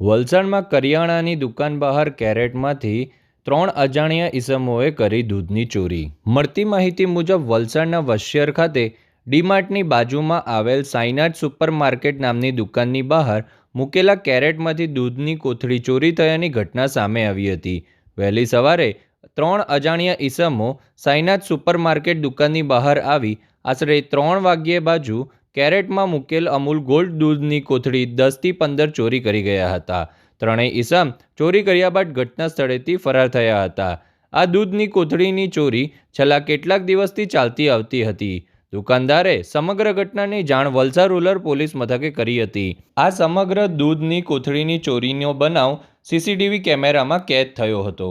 વલસાડમાં કરિયાણાની દુકાન બહાર કેરેટમાંથી ત્રણ અજાણ્યા ઈસમોએ કરી દૂધની ચોરી. મળતી માહિતી મુજબ વલસાડના વશિયર ખાતે ડીમાર્ટની બાજુમાં આવેલ સાઈનાથ સુપરમાર્કેટ નામની દુકાનની બહાર મૂકેલા કેરેટમાંથી દૂધની કોથળી ચોરી થયાની ઘટના સામે આવી હતી. વહેલી સવારે ત્રણ અજાણ્યા ઈસમો સાઈનાથ સુપરમાર્કેટ દુકાનની બહાર આવી આશરે ત્રણ વાગ્યે બાજુ કેરેટમાં મૂકેલ અમૂલ ગોલ્ડ દૂધની કોથળી દસથી પંદર ચોરી કરી ગયા હતા. ત્રણેય ઈસમ ચોરી કર્યા બાદ ઘટના સ્થળેથી ફરાર થયા હતા. આ દૂધની કોથળીની ચોરી છેલ્લા કેટલાક દિવસથી ચાલતી આવતી હતી. દુકાનદારે સમગ્ર ઘટનાની જાણ વલસાડ રૂરલ પોલીસ મથકે કરી હતી. આ સમગ્ર દૂધની કોથળીની ચોરીનો બનાવ સીસીટીવી કેમેરામાં કેદ થયો હતો.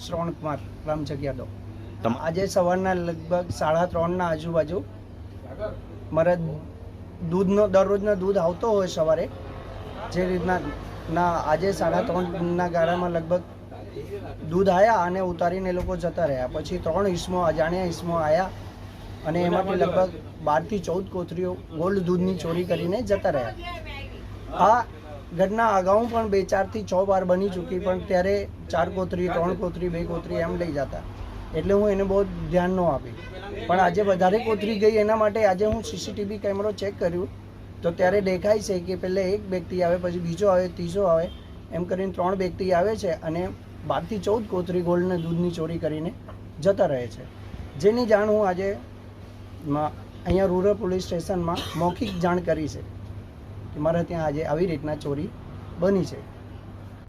શ્રવણ કુમાર રામ જગ્યાદો આજે સવારના લગભગ સાડા ત્રણના આજુબાજુ મારે દૂધનો દરરોજનો દૂધ આવતો હોય સવારે જે રીતના ના આજે સાડા ત્રણના ગાળામાં લગભગ દૂધ આવ્યા અને ઉતારીને લોકો જતા રહ્યા. પછી ત્રણ ઈસમો અજાણ્યા ઈસમો આવ્યા અને એમાંથી લગભગ બારથી ચૌદ કોથરીઓ ગોલ્ડ દૂધની ચોરી કરીને જતા રહ્યા. આ ઘટના અગાઉ પણ બે ચારથી છ વાર બની ચૂકી, પણ ત્યારે ચાર કોથરી ત્રણ કોથરી બે કોથરી એમ લઈ જતા. એટલે હું એને બહુ ધ્યાન ન આપી. પણ આજે વધારે કોથરી ગઈ એના માટે આજે હું સીસીટીવી કેમેરો ચેક કર્યું. તો ત્યારે દેખાય છે કે પહેલે એક વ્યક્તિ આવે, પછી બીજો આવે, ત્રીજો આવે. એમ કરીને ત્રણ વ્યક્તિ આવે છે અને બારથી ચૌદ કોથરી ગોલ્ડને દૂધની ચોરી કરીને જતા રહે છે. જેની જાણ હું આજે અહીંયા રૂરલ પોલીસ સ્ટેશનમાં મૌખિક જાણ કરી છે. કે મારા ત્યાં આજે આવી રીતના ચોરી બની છે.